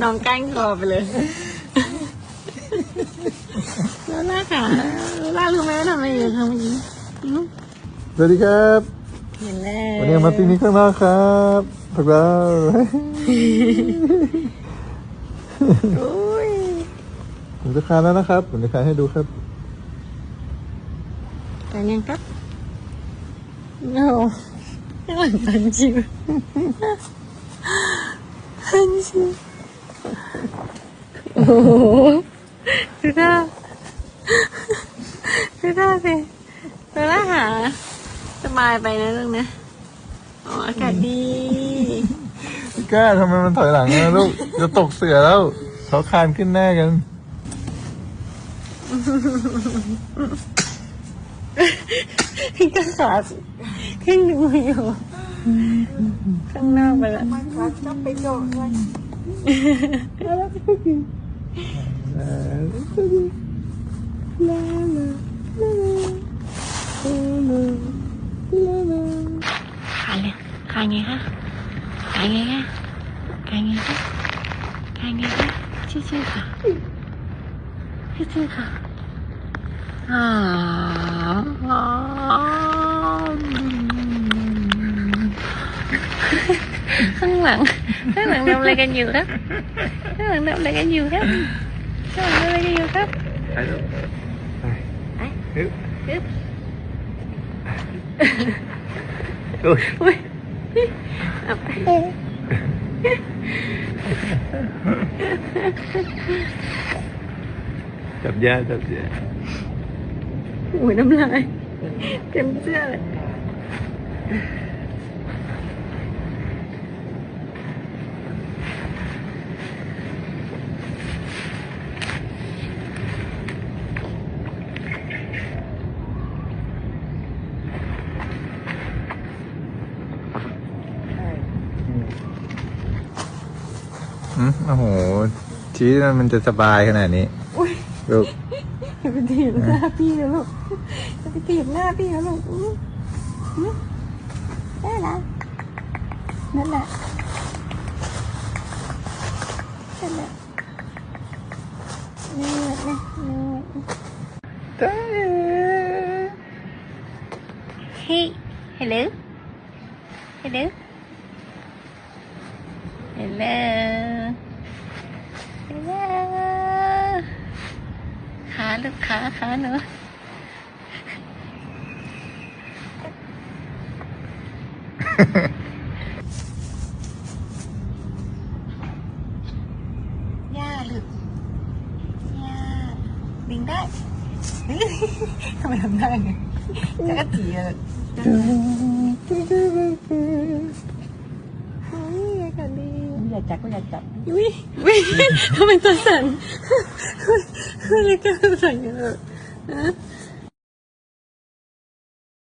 น้องก้านคอไปเลยโลล่าค่ะโลล่ารู้ไหมว่าทำอะไรอยู่คะเมื่อกี้อืมสวัสดีครับเห็นแล้ววันนี้มาปีนี้ข้างนอกครับพวกเราอุ้ยผมจะคานแล้วนะครับ ผมจะคานให้ดูครับแต่ยังครับโอ้ไม่หลังพันจิวพันจิวโอ้โหดูท่าดูท่าสิดูท่าหา สบายไปนะลูกนะ อ๋อ อากาศดี พี่ก้าทำไมมันถอยหลังนะลูก จะตกเสือแล้วเขาคานขึ้นแน่กัน พี่ก็ขา ขึ้นดูอยู่ข้างนอกไปแล้วขายเลยขายไงคะขายไงคะขายไงคะขายไงคะชื่อๆค่ะชื่อๆค่ะอ่าข้างหลังข้างหลังทำอะไรกันอยู่ครับข้างหลังทำอะไรกันอยู่ครับข้างหลังทำอะไรกันอยู่ครับไปลูกไปฮึบฮึบอุ้ ยอุ้ยเอาไปจับยาจับยาโอ้ยน้ำลายเต็มเสื้อเลย อืมโอ้โห ชีวิตมันจะสบายขนาดนี้ลูกอย่าไปถีบหน้าพี่นะลูกอย่าไปถีบหน้าพี่นะลูกอื้ออื้อได้ละนั่นแหละนั่นแหละนี่แหละนะนี่ Hey hello hello hello hello ขา ลูกขาขาหนูย่าลูกย่าดึงได้ทำไมทำได้ไงจะกระจีอะเฮ้ยอากาศดี อย่า จับก็อย่าจับอุ้ยอุ้ยทำไมตัวสั่นไม่เลยกล้าสั่นกันเลยฮะ